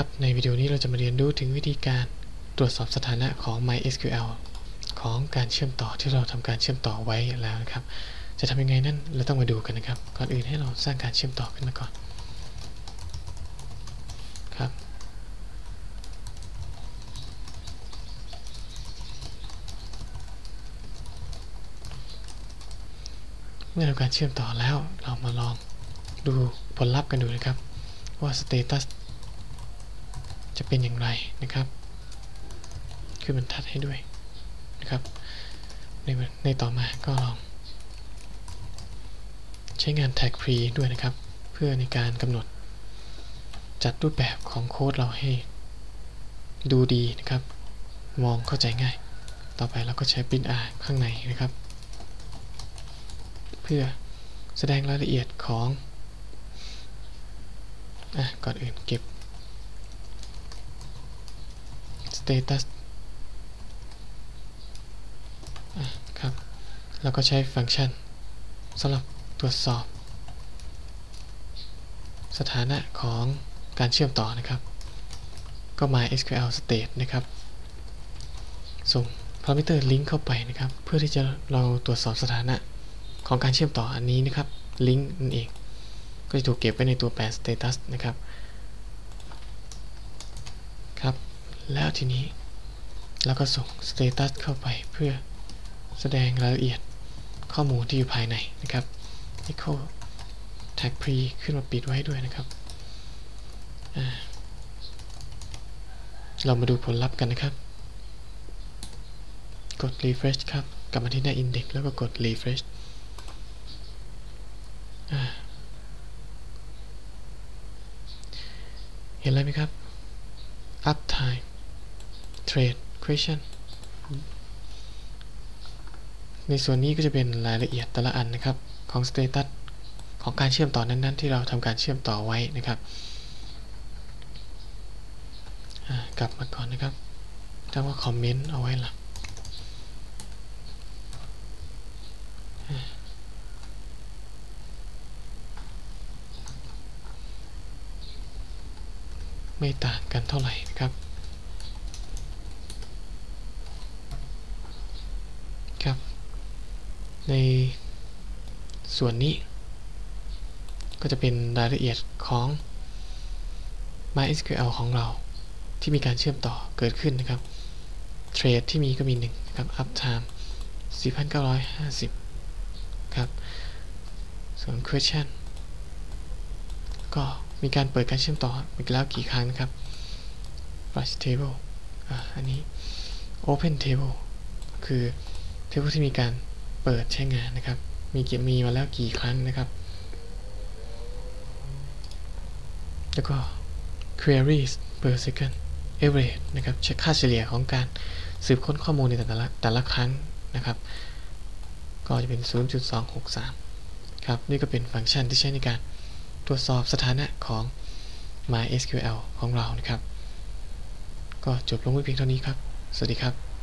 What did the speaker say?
ครับ ในวิดีโอนี้เราจะมาเรียนรู้ถึงวิธีการตรวจสอบสถานะของ MySQL ของการเชื่อมต่อที่เราทำการเชื่อมต่อไว้แล้วนะครับ จะทำยังไงนั่นเราต้องมาดูกันนะครับ ก่อนอื่นให้เราสร้างการเชื่อมต่อขึ้นมาก่อนครับ เมื่อทำการเชื่อมต่อแล้วเรามาลองดูผลลัพธ์กันดูนะครับ ว่าสเตตัส จะเป็นอย่างไรนะครับขึ้นบรรทัดให้ด้วยนะครับ ในในต่อมาก็ลอง ใช้งาน tag pre ด้วยนะครับ เพื่อในการกำหนด จัดรูปแบบของโค้ดเราให้ ดูดีนะครับ มองเข้าใจง่าย ต่อไปเราก็ใช้ print r ข้างในนะครับ เพื่อแสดงรายละเอียดของอะก่อนอื่นเก็บ status อะครับแล้วก็ใช้ฟังก์ชันสำหรับตรวจสอบ สถานะของการเชื่อมต่อนะครับ ก็ MySQL state นะครับส่งพารามิเตอร์ลิงก์เข้าไปนะครับ เพื่อที่จะเราตรวจสอบสถานะของการเชื่อมต่ออันนี้นะครับลิงก์นั่นเอง ก็จะถูกเก็บไว้ในตัวแปล status นะครับ แล้วทีนี้เราก็ส่ง status เข้าไปเพื่อแสดงรายละเอียดข้อมูลที่อยู่ภายในนะครับ echo tag pre ขึ้นมาปิดไว้ด้วยนะครับ เรามาดูผลลัพธ์กันนะครับ กด refresh ครับ กลับมาที่หน้า index แล้วก็กด refresh เห็นอะไรไหมครับ uptime trade question ในส่วนนี้ก็จะเป็นรายละเอียดแต่ละอันนะครับของ status ของการเชื่อมต่อนั้นๆ ที่เราทำการเชื่อมต่อไว้นะครับกลับมาก่อนนะครับถ้าว่าคอมเมนต์เอาไว้ล่ะไม่ต่างกันเท่าไหร่นะครับ ครับ ในส่วนนี้ ก็จะเป็นรายละเอียดของ MySQL ของเราที่มีการเชื่อมต่อเกิดขึ้นนะครับ เทรดที่มีก็มี1นะครับ uptime 4,950 ครับ ส่วน question ก็มีการเปิดการเชื่อมต่อไปแล้วกี่ครั้งนะครับ flash table ออันนี้ open table คือ table ที่มีการ เปิดใช้งานนะครับ มีเกี่มีมาแล้วกี่ครั้งนะครับ แล้วก็ queries per second average นะครับเช็คค่าเฉลี่ยของการสืบค้นข้อมูลในแต่ละแต่ละครั้งนะครับ ก็จะเป็น 0.263 ครับ นี่ก็เป็นฟังก์ชันที่ใช้ในการตรวจสอบสถานะของ MySQL ของเรานะครับ ก็จบลงไว้เพียงเท่านี้ครับ สวัสดีครับ